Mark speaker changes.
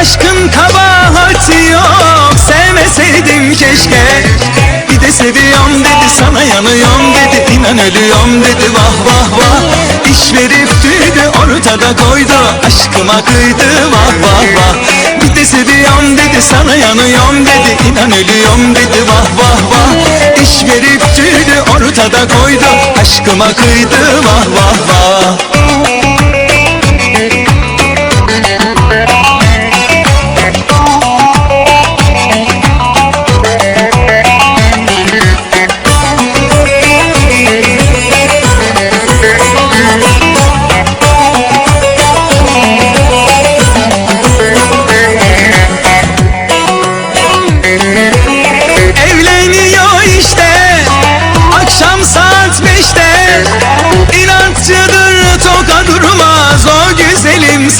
Speaker 1: Aşkın kabahati yok. Sevmeseydim keşke. Bir de seviyorum dedi sana yanıyorum dedi. İnan ölüyorum dedi vah vah vah. İş verip tüydü ortada koydu. Aşkıma kıydı vah vah vah. Bir de seviyorum dedi sana yanıyorum dedi. İnan ölüyorum dedi vah vah vah. İş verip tüydü ortada koydu. Aşkıma kıydı vah vah vah